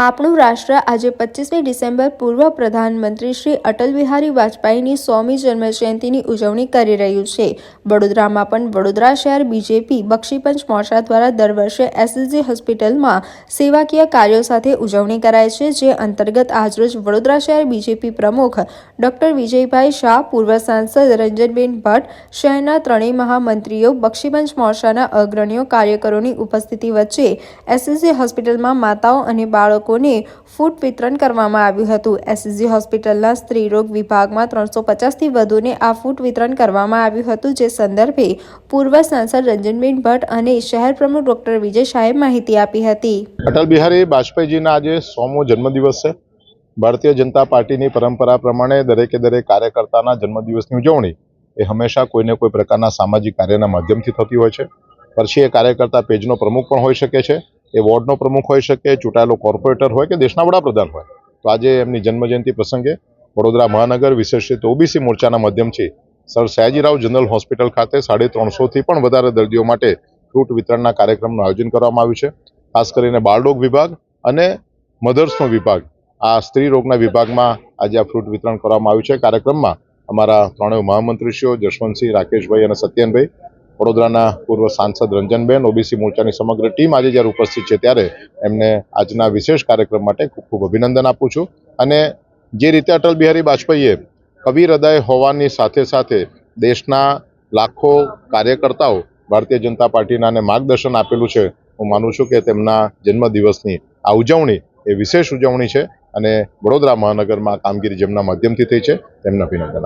આપણું રાષ્ટ્ર આજે પચીસમી ડિસેમ્બર પૂર્વ પ્રધાનમંત્રી શ્રી અટલ બિહારી વાજપેયીની સોમી જન્મજયંતિની ઉજવણી કરી રહ્યું છે. વડોદરામાં પણ વડોદરા શહેર બીજેપી બક્ષીપંચ મોરચા દ્વારા દર વર્ષે એસએસજી હોસ્પિટલમાં સેવાકીય કાર્યો સાથે ઉજવણી કરાય છે, જે અંતર્ગત આજરોજ વડોદરા શહેર બીજેપી પ્રમુખ ડોક્ટર વિજયભાઈ શાહ, પૂર્વ સાંસદ રંજનબેન ભટ્ટ, શહેરના ત્રણેય મહામંત્રીઓ, બક્ષીપંચ મોરચાના અગ્રણીઓ, કાર્યકરોની ઉપસ્થિતિ વચ્ચે એસએસજી હોસ્પિટલમાં માતાઓ અને બાળકોને ફૂડ વિતરણ કરવામાં આવ્યું હતું. એસએસજી હોસ્પિટલના સ્ત્રીરોગ વિભાગમાં ત્રણસો પચાસથી વધુને આ ફૂડ વિતરણ કરવામાં આવ્યું હતું, જે સંદર્ભે પૂર્વ સાંસદ રંજનબેન ભટ્ટ અને શહેર પ્રમુખ ડોક્ટર વિજય શાહે માહિતી આપી હતી. અટલ બિહારી વાજપેયીજીના આજે સોમો જન્મદિવસ છે. ભારતીય જનતા પાર્ટીની પરંપરા પ્રમાણે દરેકે દરેક કાર્યકર્તાના જન્મદિવસની ઉજવણી એ હંમેશા કોઈને કોઈ પ્રકારના સામાજિક કાર્યના માધ્યમથી થતી હોય છે. પછી એ કાર્યકર્તા પેજનો પ્રમુખ પણ હોઈ શકે છે. એ વોર્ડનો પ્રમુખ હોઈ શકે, ચૂંટાયેલો કોર્પોરેટર હોય કે દેશના વડાપ્રધાન હોય. તો આજે એમની જન્મજયંતિ પ્રસંગે વડોદરા મહાનગર, વિશેષિત ઓબીસી મોરચાના માધ્યમથી સર સયાજીરાવ જનરલ હોસ્પિટલ ખાતે સાડી ત્રણસોથી પણ વધારે દર્દીઓ માટે ફ્રૂટ વિતરણના કાર્યક્રમનું આયોજન કરવામાં આવ્યું છે. ખાસ કરીને બાળરોગ વિભાગ અને મધર્સનો વિભાગ. આ સ્ત્રી રોગના વિભાગમાં આજે આ ફ્રૂટ વિતરણ કરવામાં આવ્યું છે. કાર્યક્રમમાં અમારા ત્રણેય મહામંત્રીશ્રીઓ, જશવંતસિંહ રાકેશભાઈ અને સત્યનભાઈ વડોદરાના પૂર્વ સાંસદ રંજનબેન, ઓબીસી મોરચાની સમગ્ર ટીમ આજે જ્યારે ઉપસ્થિત છે ત્યારે એમને આજના વિશેષ કાર્યક્રમ માટે ખૂબ ખૂબ અભિનંદન આપું છું. અને જે રીતે અટલ બિહારી વાજપેયીએ કવિ હૃદય હોવાની સાથે સાથે દેશના લાખો કાર્યકર્તાઓ ભારતીય જનતા પાર્ટીનાને માર્ગદર્શન આપેલું છે, હું માનું છું કે તેમના જન્મદિવસની આ ઉજવણી એ વિશેષ ઉજવણી છે અને વડોદરા મહાનગરમાં કામગીરી જેમના માધ્યમથી થઈ છે, તેમને અભિનંદન આપું